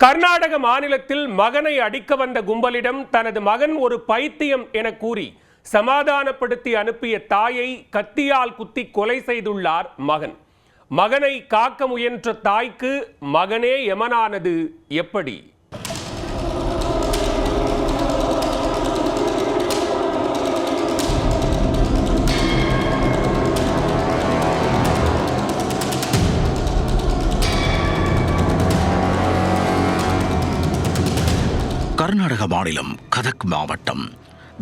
கர்நாடக மாநிலத்தில் மகனை அடிக்க வந்த கும்பலிடம் தனது மகன் ஒரு பைத்தியம் என கூறி சமாதானப்படுத்தி அனுப்பிய தாயை கத்தியால் குத்தி கொலை செய்துள்ளார் மகன். மகனை காக்க முயன்ற தாய்க்கு மகனே எமனானது எப்படி? கர்நாடக மாநிலம் கதக் மாவட்டம்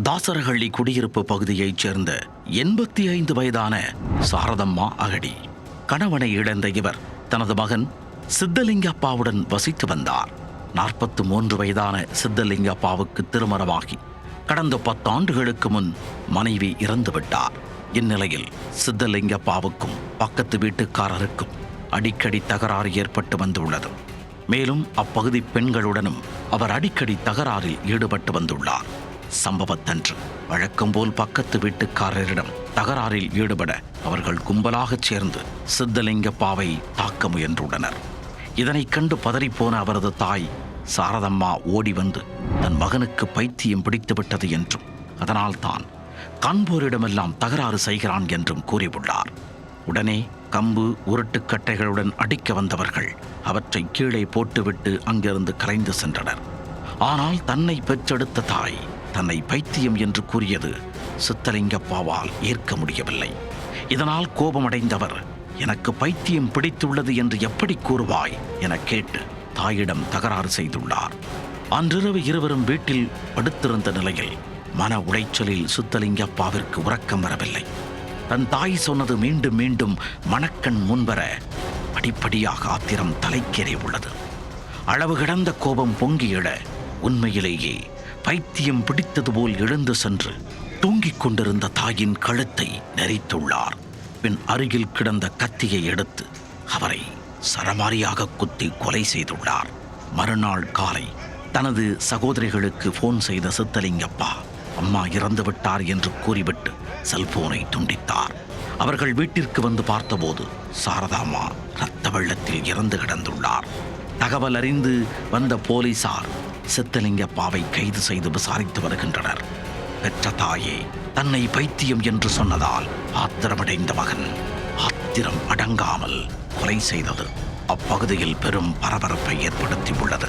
தாசரஹள்ளி குடியிருப்பு பகுதியைச் சேர்ந்த எண்பத்தி ஐந்து வயதான சாரதம்மா அகடி. கணவனை இழந்த இவர் தனது மகன் சித்தலிங்கப்பாவுடன் வசித்து வந்தார். நாற்பத்து மூன்று வயதான சித்தலிங்கப்பாவுக்கு திருமணமாகி கடந்த பத்தாண்டுகளுக்கு முன் மனைவி இறந்துவிட்டார் இந்நிலையில் சித்தலிங்கப்பாவுக்கும் பக்கத்து வீட்டுக்காரருக்கும் அடிக்கடி தகராறு ஏற்பட்டு வந்துள்ளது. மேலும் அப்பகுதி பெண்களுடனும் அவர் அடிக்கடி தகராறில் ஈடுபட்டு வந்துள்ளார். சம்பவத்தன்று வழக்கம் போல் பக்கத்து வீட்டுக்காரரிடம் தகராறில் ஈடுபட அவர்கள் கும்பலாகச் சேர்ந்து சித்தலிங்கப்பாவை தாக்க முயன்றுள்ளனர். இதனைக் கண்டு பதறிப்போன அவரது தாய் சாரதம்மா ஓடி வந்து தன் மகனுக்கு பைத்தியம் பிடித்துவிட்டது என்றும் அதனால்தான் காண்போரிடமெல்லாம் தகராறு செய்கிறான் என்றும் கூறியுள்ளார். உடனே கம்பு உருட்டுக்கட்டைகளுடன் அடிக்க வந்தவர்கள். அவற்றை கீழே போட்டுவிட்டு அங்கிருந்து கலைந்து சென்றனர். ஆனால் தன்னை பெற்றெடுத்த தாய் தன்னை பைத்தியம் என்று கூறியது சித்தலிங்கப்பாவால் ஏற்க முடியவில்லை. இதனால் கோபமடைந்தவர் எனக்கு பைத்தியம் பிடித்துள்ளது என்று எப்படி கூறுவாய்? என கேட்டு தாயிடம் தகராறு செய்துள்ளார். அன்றிரவு இருவரும் வீட்டில் படுத்திருந்த நிலையில் மன உளைச்சலில் சுத்தலிங்கப்பாவிற்கு உறக்கம் வரவில்லை. தன் தாய் சொன்னது மீண்டும் மீண்டும் மணக்கண் முன்வர படிப்படியாக ஆத்திரம் தலைக்கேறி உள்ளது. அளவு கிடந்த கோபம் பொங்கி எழ உண்மையிலேயே பைத்தியம் பிடித்தது போல் எழுந்து சென்று தூங்கிக் கொண்டிருந்த தாயின் கழுத்தை நெரித்துள்ளார். பின் அருகில் கிடந்த கத்தியை எடுத்து அவரை சரமாரியாக குத்தி கொலை செய்துள்ளார். மறுநாள் காலை தனது சகோதரிகளுக்கு போன் செய்த சித்தலிங்கப்பா அம்மா இறந்து விட்டார் என்று கூறிவிட்டு செல்போனை துண்டித்தார். அவர்கள் வீட்டிற்கு வந்து பார்த்தபோது சாரதாம்மா இரத்த வெள்ளத்தில் இறந்து கிடந்துள்ளார். தகவல் அறிந்து வந்த போலீசார் சித்தலிங்கப்பாவை கைது செய்து விசாரித்து வருகின்றனர். பெற்ற தாயே தன்னை பைத்தியம் என்று சொன்னதால் ஆத்திரமடைந்த மகன் ஆத்திரம் அடங்காமல் கொலை செய்தது. அப்பகுதியில் பெரும் பரபரப்பை ஏற்படுத்தி உள்ளது